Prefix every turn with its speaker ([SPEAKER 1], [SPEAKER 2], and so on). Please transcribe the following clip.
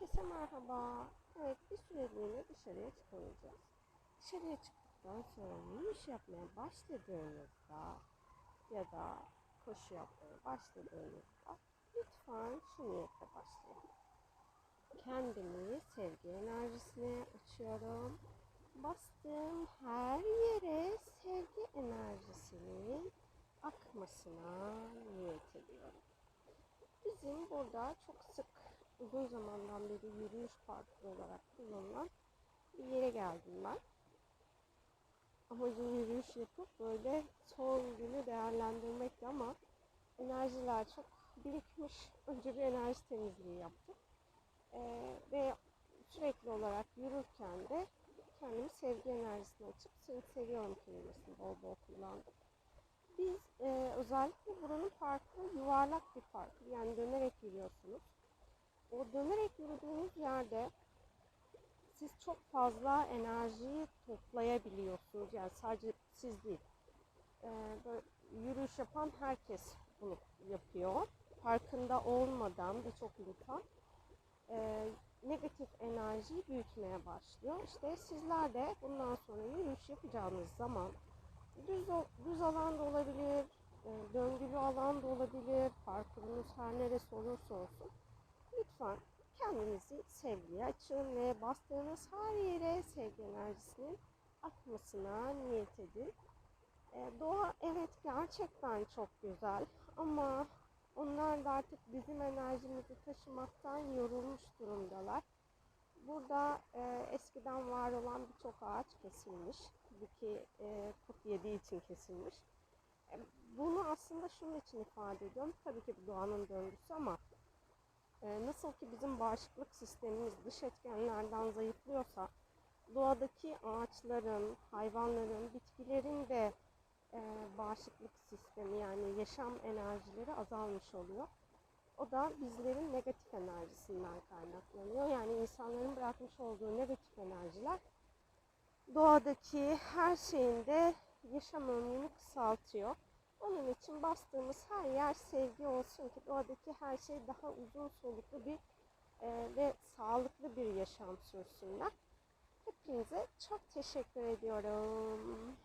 [SPEAKER 1] Herkese merhaba. Evet bir süreliğine dışarıya çıkamayacağız. Dışarıya çıktıktan sonra yürüyüş yapmaya başladığınızda ya da koşu yapmaya başladığınızda lütfen şu niyetle başlayın. Kendimi sevgi enerjisine açıyorum. Bastığım her yere sevgi enerjisinin akmasına niyet ediyorum. Bizim burada çok sık uzun zamandan beri yürüyüş parkı olarak kullanılan bir yere geldim ben. Amacım yürüyüş yapıp böyle son günü değerlendirmekti ama enerjiler çok birikmiş. Önce bir enerji temizliği yaptık. Ee, ve sürekli olarak yürürken de kendimi sevgi enerjisine açıp seni seviyorum kelimesini bol bol kullandım. Biz e, özellikle buranın parkı yuvarlak bir park. Yani dönerek yürüyorsunuz. O dönerek yürüdüğünüz yerde siz çok fazla enerjiyi toplayabiliyorsunuz. Yani sadece siz değil. E, böyle yürüyüş yapan herkes bunu yapıyor. Farkında olmadan birçok insan e, negatif enerjiyi büyütmeye başlıyor. İşte sizler de bundan sonra yürüyüş yapacağınız zaman düz, düz alan da olabilir, e, döngülü alan da olabilir, parkurunuz her neresi olursa olsun. Lütfen kendinizi sevgiye açın ve bastığınız her yere sevgi enerjisinin akmasına niyet edin. E, doğa evet gerçekten çok güzel ama onlar da artık bizim enerjimizi taşımaktan yorulmuş durumdalar. Burada e, eskiden var olan birçok ağaç kesilmiş. Ki e, kurt yediği için kesilmiş. E, bunu aslında şunun için ifade ediyorum. Tabii ki bu doğanın döngüsü ama nasıl ki bizim bağışıklık sistemimiz dış etkenlerden zayıflıyorsa doğadaki ağaçların, hayvanların, bitkilerin de e, bağışıklık sistemi yani yaşam enerjileri azalmış oluyor. O da bizlerin negatif enerjisinden kaynaklanıyor. Yani insanların bırakmış olduğu negatif enerjiler doğadaki her şeyin de yaşam ömrünü kısaltıyor. Onun için bastığımız her yer sevgi olsun ki doğadaki her şey daha uzun soluklu bir e, ve sağlıklı bir yaşam sürsünler. Hepinize çok teşekkür ediyorum.